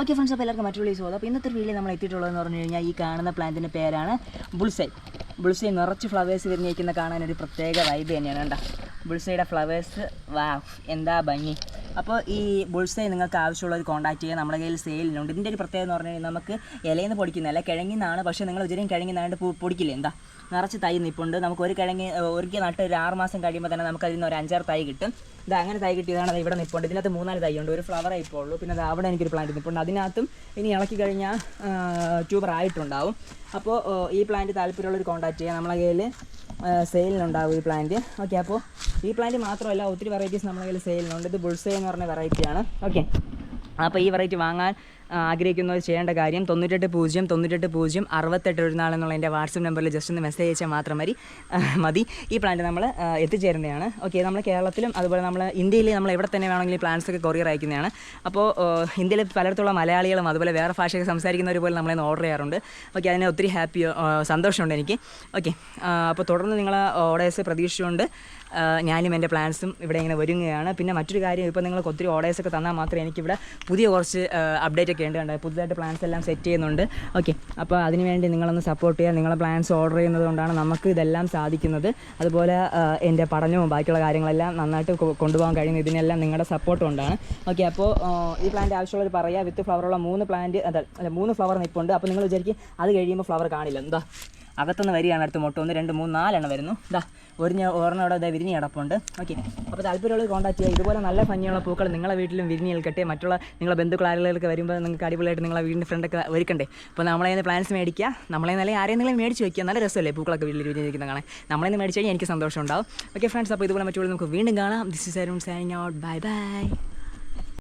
Okay friends അപ്പോൾ എല്ലാവർക്കും മറ്റുള്ള സ്വാഗതം. അപ്പോൾ ഇന്നത്തെ വീഡിയോ നമ്മൾ എത്തിയിട്ടുള്ളതെന്ന് പറഞ്ഞു കഴിഞ്ഞാൽ ഈ കാണുന്ന പ്ലാന്റിന്റെ പേരാണ് ബുൾസൈ ബുൾസൈ നിറച്ച് ഫ്ലവേഴ്സ് വിരിഞ്ഞിരിക്കുന്ന കാണാൻ ഒരു പ്രത്യേക വൈബ് തന്നെയാണ് കേട്ടോ ബുൾസൈയുടെ ഫ്ലവേഴ്സ് വാ എന്താ ഭംഗി. അപ്പോൾ ഈ ബുൾസൈ നിങ്ങൾക്ക് ഒരു കോൺടാക്ട് ചെയ്യുക നമ്മുടെ കയ്യിൽ സെയിലിനുണ്ട് ഇതിന്റെ ഒരു പ്രത്യേകത എന്ന് പറഞ്ഞു കഴിഞ്ഞാൽ നമുക്ക് ഇലയിൽ നിന്ന് പൊടിക്കുന്നതല്ല കിഴങ്ങിന്നാണ്. പക്ഷേ നിങ്ങൾ ഇതിലും കിഴങ്ങിന്നാണ്ട് പൊടിക്കില്ല? എന്താ? നിറച്ച് തൈ നിൽപ്പുണ്ട് നമുക്ക് ഒരു കിഴങ്ങ് ഒരിക്കൽ നട്ട് ഒരു ആറ് മാസം കഴിയുമ്പോൾ തന്നെ നമുക്ക് അതിൽ നിന്ന് ഒരു അഞ്ചാറ് തൈ കിട്ടും. ഇത് അങ്ങനെ തൈ കിട്ടിയതാണ് അത് ഇവിടെ നിൽപ്പുണ്ട് ഇതിനകത്ത് മൂന്നാൽ തൈ ഉണ്ട്. ഒരു ഫ്ലവർ ഇപ്പോൾ ഉള്ളൂ. പിന്നെ അത് അവിടെ എനിക്കൊരു പ്ലാന്റ് നിൽപ്പുണ്ട് അതിനകത്തും ഇനി ഇളക്കി കഴിഞ്ഞാൽ ട്യൂബർ ആയിട്ടുണ്ടാവും. അപ്പോൾ ഈ പ്ലാന്റ് താല്പര്യമുള്ളവർ കോൺടാക്ട് ചെയ്യാം നമ്മളെ കയ്യിൽ സെയിലിനുണ്ടാവും ഈ പ്ലാന്റ് ഓക്കെ അപ്പോൾ ഈ പ്ലാന്റ് മാത്രമല്ല ഒത്തിരി വെറൈറ്റീസ് നമ്മുടെ കയ്യിൽ സെയിലിനുണ്ട് ഇത് ബുൾസേ എന്ന് പറഞ്ഞ വെറൈറ്റിയാണ് ഓക്കെ അപ്പോൾ ഈ വെറൈറ്റി വാങ്ങാൻ ആഗ്രഹിക്കുന്നവർ ചെയ്യേണ്ട കാര്യം തൊണ്ണൂറ്റെട്ട് പൂജ്യം തൊണ്ണൂറ്റെട്ട് പൂജ്യം അറുപത്തെട്ട് ഒരു നാളെന്നുള്ള എന്റെ വാട്സപ്പ് നമ്പറിൽ ജസ്റ്റ് ഒന്ന് മെസ്സേജ് അയച്ചാൽ മാത്രം മതി. മതി. ഈ പ്ലാന്റ് നമ്മൾ എത്തിച്ചേരുന്നതാണ്. ഓക്കെ നമ്മൾ കേരളത്തിലും അതുപോലെ നമ്മൾ ഇന്ത്യയിൽ നമ്മൾ എവിടെ തന്നെ വേണമെങ്കിലും പ്ലാന്റ്സ് ഒക്കെ കൊറിയർ അയക്കുന്നതാണ്. അപ്പോൾ ഇന്ത്യയിൽ പലയിടത്തുള്ള മലയാളികളും അതുപോലെ വേറെ ഭാഷയൊക്കെ സംസാരിക്കുന്നവർ പോലെ നമ്മളെ ഓർഡർ ചെയ്യാറുണ്ട്. ഓക്കെ അതിന് ഒത്തിരി ഹാപ്പി സന്തോഷമുണ്ട് എനിക്ക്. ഓക്കെ അപ്പോൾ തുടർന്ന് നിങ്ങൾ ഓർഡേഴ്സ് പ്രതീക്ഷിച്ചുകൊണ്ട് ഞാനും എന്റെ പ്ലാൻസും ഇവിടെ ഇങ്ങനെ ഒരുങ്ങുകയാണ്. പിന്നെ മറ്റൊരു കാര്യം ഇപ്പോൾ നിങ്ങൾക്ക് ഒത്തിരി ഓർഡേഴ്സ് ഒക്കെ തന്നാൽ മാത്രമേ എനിക്കിവിടെ പുതിയ കുറച്ച് അപ്ഡേറ്റ് ഒക്കെ ഉണ്ട് കണ്ടത് പുതുതായിട്ട് പ്ലാൻസ് എല്ലാം സെറ്റ് ചെയ്യുന്നുണ്ട്. ഓക്കെ അപ്പോൾ അതിനുവേണ്ടി നിങ്ങളൊന്ന് സപ്പോർട്ട് ചെയ്യുക നിങ്ങളെ പ്ലാൻസ് ഓർഡർ ചെയ്യുന്നത് കൊണ്ടാണ് നമുക്ക് ഇതെല്ലാം സാധിക്കുന്നത്. അതുപോലെ എന്റെ പഠനവും ബാക്കിയുള്ള കാര്യങ്ങളെല്ലാം നന്നായിട്ട് കൊണ്ടുപോകാൻ കഴിയുന്നത് ഇതിനെല്ലാം നിങ്ങളുടെ സപ്പോർട്ട് കൊണ്ടാണ്. ഓക്കെ അപ്പോൾ ഈ പ്ലാന്റ് ആവശ്യമുള്ളവർ പറയുക വിത്ത് ഫ്ലവറുള്ള മൂന്ന് പ്ലാന്റ് അല്ല മൂന്ന് ഫ്ലവർ നിൽപ്പുണ്ട് അപ്പോൾ നിങ്ങൾ വിചാരിക്കും അത് കഴിയുമ്പോൾ ഫ്ലവർ കാണില്ല. എന്താ? അകത്തുനിന്ന് വരികയാണ് അടുത്ത് മുട്ട. ഒന്ന് രണ്ട് മൂന്ന് നാലെണ്ണം വരുന്നു. ഇതാ ഒരു ഞാൻ ഒരെണ്ണം അവിടെ ഇതാ വിരിഞ്ഞ് കിടപ്പുണ്ട്. ഓക്കെ. അപ്പോൾ താല്പര്യമുള്ള കോൺടാക്ട് ചെയ്യുക. ഇതുപോലെ നല്ല ഭംഗിയുള്ള പൂക്കൾ നിങ്ങളുടെ വീട്ടിലും വിരിഞ്ഞ് നിൽക്കട്ടെ. മറ്റുള്ള നിങ്ങളുടെ ബന്ധുക്കൾ ആളുകളൊക്കെ വരുമ്പോൾ നിങ്ങൾക്ക് അടിപൊളിയായിട്ട് നിങ്ങളെ വീടിന്റെ ഫ്രണ്ടൊക്കെ ഒരുക്കണ്ടേ. അപ്പോൾ നമ്മളെ നിന്ന് പ്ലാൻസ് മേടിക്കുക. നമ്മളെ നല്ല ആരെങ്കിലും മേടിച്ച് വയ്ക്കുക നല്ല രസമല്ലേ പൂക്കളൊക്കെ വീട്ടിൽ വിരിഞ്ഞിരിക്കുന്ന കാണാൻ. നമ്മളെ നിന്ന് മേടിച്ച് കഴിഞ്ഞാൽ എനിക്ക് സന്തോഷം ഉണ്ടാവും ഓക്കെ ഫ്രണ്ട്സ് അപ്പോൾ ഇതുപോലെ മറ്റുള്ള നമുക്ക് വീണ്ടും കാണാം. This is Arun signing out bye bye